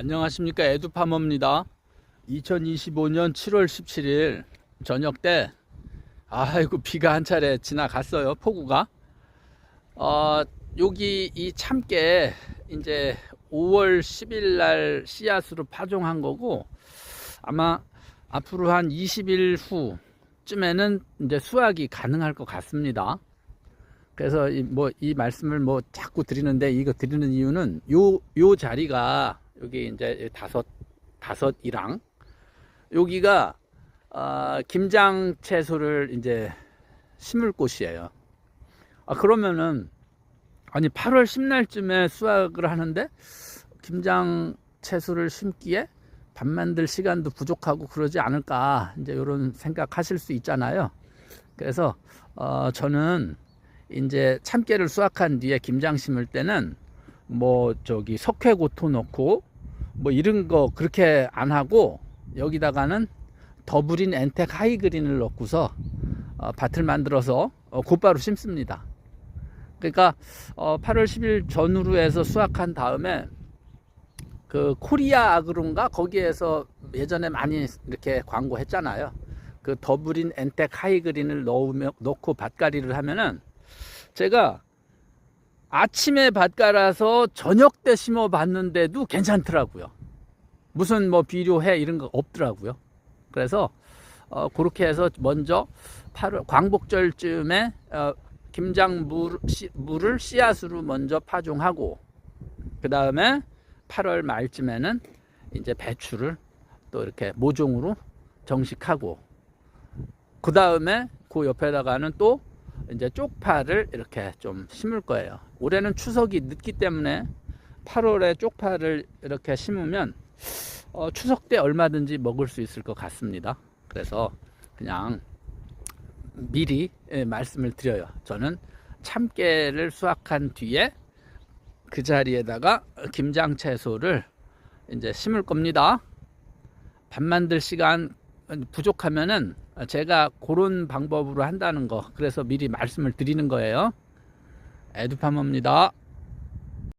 안녕하십니까. 에두파머입니다. 2025년 7월 17일 저녁 때 아이고 비가 한 차례 지나갔어요 폭우가. 어, 여기 이 참깨 이제 5월 10일 날 씨앗으로 파종한 거고 아마 앞으로 한 20일 후쯤에는 이제 수확이 가능할 것 같습니다. 그래서 이뭐 이 말씀을 뭐 자꾸 드리는데 이거 드리는 이유는 요 요 자리가 여기 이제 다섯 다섯이랑 여기가 어, 김장 채소를 이제 심을 곳이에요. 아 그러면은 아니 8월 10날쯤에 수확을 하는데 김장 채소를 심기에 밥 만들 시간도 부족하고 그러지 않을까 이제 이런 생각하실 수 있잖아요. 그래서 어, 저는 이제 참깨를 수확한 뒤에 김장 심을 때는 뭐 저기 석회고토 넣고 뭐 이런 거 그렇게 안 하고 여기다가는 더블인 엔텍 하이그린을 넣고서 어, 밭을 만들어서 어, 곧바로 심습니다. 그러니까 어, 8월 10일 전후로 해서 수확한 다음에 그 코리아 아그론가 거기에서 예전에 많이 이렇게 광고했잖아요. 그 더블인 엔텍 하이그린을 넣으면 넣고 밭갈이를 하면은 제가 아침에 밭 갈아서 저녁 때 심어 봤는데도 괜찮더라고요. 무슨 뭐 비료해 이런 거 없더라고요. 그래서 어, 그렇게 해서 먼저 8월 광복절쯤에 어, 김장 물, 씨, 물을 씨앗으로 먼저 파종하고 그 다음에 8월 말쯤에는 이제 배추를 또 이렇게 모종으로 정식하고 그 다음에 그 옆에다가는 또 이제 쪽파를 이렇게 좀 심을 거예요. 올해는 추석이 늦기 때문에 8월에 쪽파를 이렇게 심으면 어, 추석 때 얼마든지 먹을 수 있을 것 같습니다. 그래서 그냥 미리 예, 말씀을 드려요. 저는 참깨를 수확한 뒤에 그 자리에다가 김장 채소를 이제 심을 겁니다. 밥 만들 시간 부족하면은 제가 그런 방법으로 한다는 거 그래서 미리 말씀을 드리는 거예요. 에두파머입니다.